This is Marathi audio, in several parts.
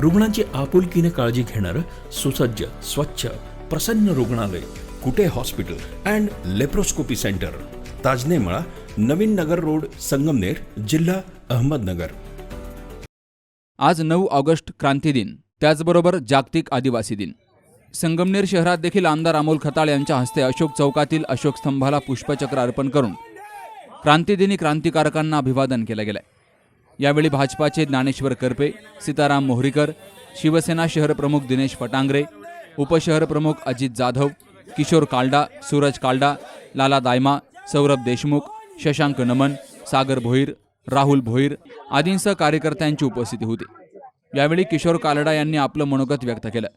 रुग्णांची आपुलकीने काळजी घेणारं सुसज्ज स्वच्छ प्रसन्न रुग्णालय Kute hospital and laparoscopy centre. Tajnemala Navin Nagar road Sangamner जिल्हा अहमदनगर. आज नऊ ऑगस्ट क्रांती दिन त्याचबरोबर जागतिक आदिवासी दिन. संगमनेर शहरात देखील आमदार अमोल खताळ यांच्या हस्ते अशोक चौकातील अशोक स्तंभाला पुष्पचक्र अर्पण करून क्रांतिदिनी क्रांतिकारकांना अभिवादन केलं गेलं यावेळी भाजपाचे ज्ञानेश्वर करपे सीताराम मोहरीकर शिवसेना शहर प्रमुख दिनेश फटांगरे उपशहर प्रमुख अजित जाधव किशोर काल्डा सूरज काल्डा लाला दायमा सौरभ देशमुख शशांक नमन सागर भोईर राहुल भोईर आदींसह कार्यकर्त्यांची उपस्थिती होती. यावेळी किशोर कालडा यांनी आपलं मनोगत व्यक्त केलं.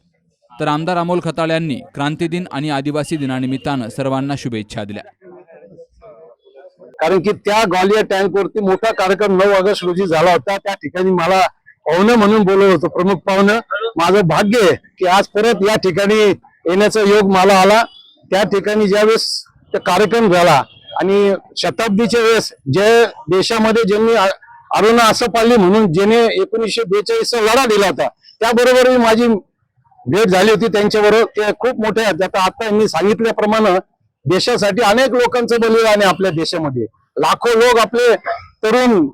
तर आमदार अमोल खताळ यांनी क्रांतीदिन आणि आदिवासी दिनानिमित्तानं सर्वांना शुभेच्छा दिल्या. कारण की त्या ग्वालियर टँक वरती मोठा कार्यक्रम नऊ ऑगस्ट रोजी झाला होता. त्या ठिकाणी मला पाहुणं म्हणून बोलवलं होतं. प्रमुख पाहुणं. माझं भाग्य आहे की आज परत या ठिकाणी येण्याचा योग मला आला. त्या ठिकाणी ज्यावेळेस कार्यक्रम झाला आणि शताब्दीच्या वेळेस जे देशामध्ये ज्यांनी अरुणा असपाली म्हणून ज्याने एकोणीसशे बेचाळीसचा लढा दिला होता त्याबरोबरही माझी भेट झाली होती त्यांच्याबरोबर. ते खूप मोठे आहेत. आता आता यांनी सांगितल्याप्रमाणे देशासाठी अनेक लोकांचं बलिदान आहे आपल्या देशामध्ये. लाखो लोक आपले तरुण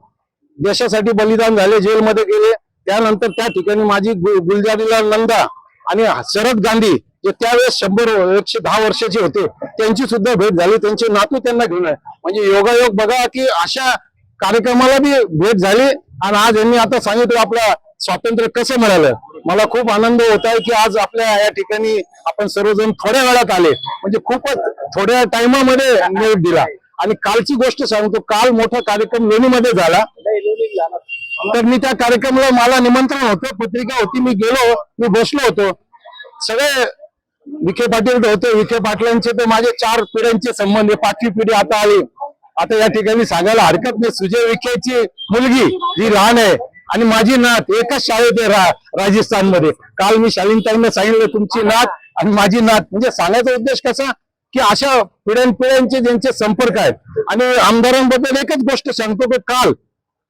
देशासाठी बलिदान झाले जेलमध्ये गेले. त्यानंतर त्या ठिकाणी माझी गुलजारीलाल नंदा आणि शरद गांधी जे त्यावेळेस शंभर एकशे दहा वर्षाचे होते त्यांची सुद्धा भेट झाली. त्यांचे नातू त्यांना घेऊन म्हणजे योगायोग बघा की अशा कार्यक्रमाला बी भेट झाली. आणि आज यांनी आता सांगितलं आपलं स्वातंत्र्य कसं मिळालं. मला खूप आनंद होत आहे की आज आपल्या या ठिकाणी आपण सर्वजण थोड्या वेळात आले. म्हणजे खूपच थोड्या टायमामध्ये निरोप दिला. आणि कालची गोष्ट सांगतो काल मोठा कार्यक्रम लोणीमध्ये झाला. तर मी त्या कार्यक्रमाला मला निमंत्रण होतं पत्रिका होती मी गेलो मी बसलो होतो. सगळे विखे पाटील तर होते विखे पाटलांचे तर माझे चार पिढ्यांचे संबंध आहे पाचवी पिढी आता आली. आता या ठिकाणी सांगायला हरकत नाही. सुजय विखेची मुलगी जी लहान आहे. आणि माझी नात एकाच शाळेत आहे रा राजस्थानमध्ये. काल मी शालीनताईंना सांगितलं तुमची नात आणि माझी नात. म्हणजे सांगायचा उद्देश कसा की अशा पिढ्यान पिढ्यांचे ज्यांचे संपर्क आहेत. आणि आमदारांबद्दल एकच गोष्ट सांगतो की काल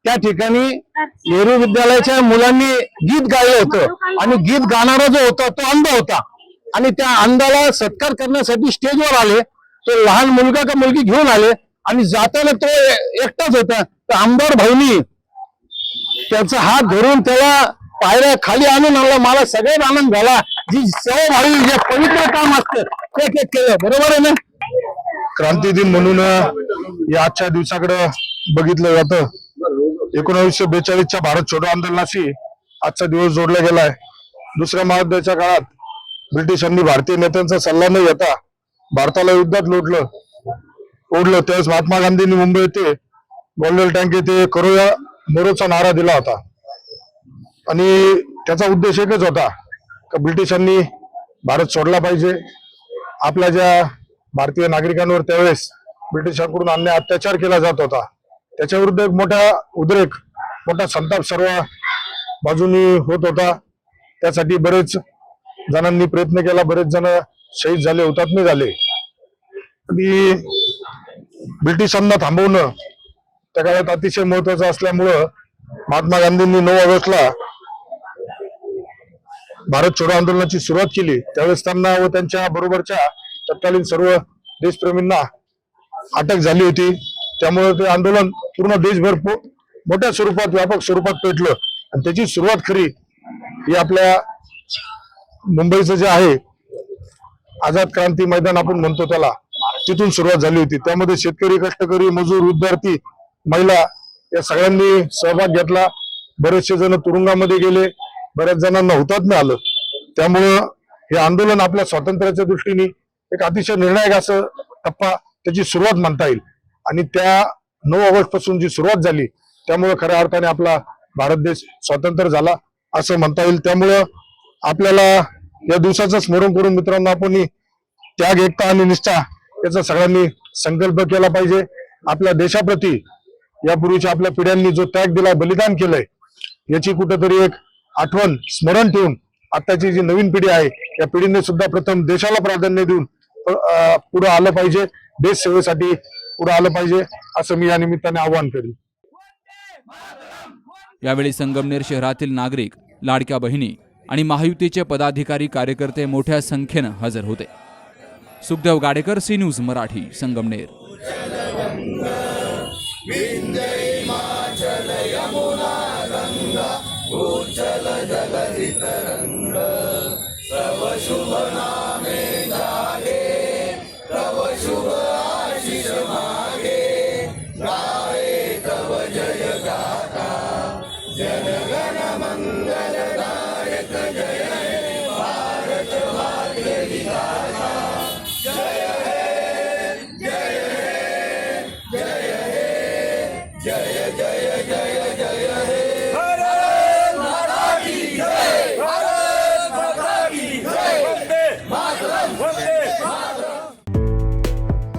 त्या ठिकाणी नेहरू विद्यालयाच्या मुलांनी गीत गायलं होतं. आणि गीत गाणारा जो होता तो अंध होता. आणि त्या अंधाला सत्कार करण्यासाठी स्टेजवर आले. तो लहान मुलगा का मुलगी घेऊन आले. आणि जाताना तो एकटाच होता. तर आमदार भाऊनी त्याचा हात धरून त्याला पायऱ्या खाली आणून आणला. मला सगळ्यात आनंद झाला. जी सेवाभावी जे पवित्र काम असतं ते ते केलं. बरोबर आहे ना? क्रांती दिन म्हणून या आजच्या दिवसाकडे बघितलं जातं. एकोणीसशे बेचाळीसच्या भारत छोटो आंदोलनाशी आजचा दिवस जोडला गेलाय. दुसऱ्या महायुद्धाच्या काळात ब्रिटिशांनी भारतीय नेत्यांचा सल्ला न घेता भारताला युद्धात लोटलं ओढलं. त्यावेळेस महात्मा गांधींनी मुंबई येथे गोल्डन टँक येथे करूया मोरोचा नारा दिला होता. आणि त्याचा उद्देश एकच होता का ब्रिटिशांनी भारत सोडला पाहिजे. आपल्या ज्या भारतीय नागरिकांवर त्यावेळेस ब्रिटिशांकडून अन्याय अत्याचार केला जात होता त्याच्याविरुद्ध एक मोठा उद्रेक मोठा संताप सर्व बाजूनी होत होता. त्यासाठी बरेच जणांनी प्रयत्न केला बरेच जण शहीद झाले हुतात्मे झाले. आणि ब्रिटिशांना थांबवणं त्या काळात अतिशय महत्वाचं असल्यामुळं महात्मा गांधींनी नऊ ऑगस्टला भारत छोडो आंदोलनाची सुरुवात केली. त्यावेळेस त्यांना व त्यांच्या बरोबरच्या तत्कालीन सर्व देशप्रेमींना अटक झाली होती. त्यामुळे ते आंदोलन पूर्ण देशभर मोठ्या स्वरूपात व्यापक स्वरूपात पेटलं. आणि त्याची सुरुवात खरी ही आपल्या मुंबईचं जे आहे आझाद क्रांती मैदान आपण म्हणतो त्याला तिथून सुरुवात झाली होती. त्यामध्ये शेतकरी कष्टकरी मजूर विद्यार्थी महिला या सगळ्यांनी सहभाग घेतला. बरेचसे जण तुरुंगामध्ये गेले. बऱ्याच जणांना हुतात्म्य आलं. त्यामुळं हे आंदोलन आपल्या स्वातंत्र्याच्या दृष्टीने एक अतिशय निर्णायक असं टप्पा त्याची सुरुवात म्हणता येईल. आणि त्या नऊ ऑगस्टपासून जी सुरुवात झाली त्यामुळं खऱ्या अर्थाने आपला भारत देश स्वतंत्र झाला असं म्हणता येईल. त्यामुळं आपल्याला या दिवसाचं स्मरण करून मित्रांनो आपण त्याग एकता आणि निष्ठा याचा सगळ्यांनी संकल्प केला पाहिजे. आपल्या देशाप्रती यापूर्वीच्या आपल्या पिढ्यांनी जो त्याग दिलाय बलिदान केलंय याची कुठेतरी एक आठवण स्मरण ठेवून आताची जी नवीन पिढी आहे या पिढीने सुद्धा प्रथम देशाला प्राधान्य देऊन पुढे आलं पाहिजे देश सेवेसाठी पुढे आलं पाहिजे असं मी या निमित्ताने आवाहन करेन. यावेळी संगमनेर शहरातील नागरिक लाडक्या बहिणी आणि महायुतीचे पदाधिकारी कार्यकर्ते मोठ्या संख्येनं हजर होते. Sukhdev Gadekar C News Marathi Sangamner. विन्दै माचल यमुना गङ्गा भूचल जलधितरङ्ग तव शुभ नामे जागे तव शुभ आशिष मागे गाये तव जय गाता जय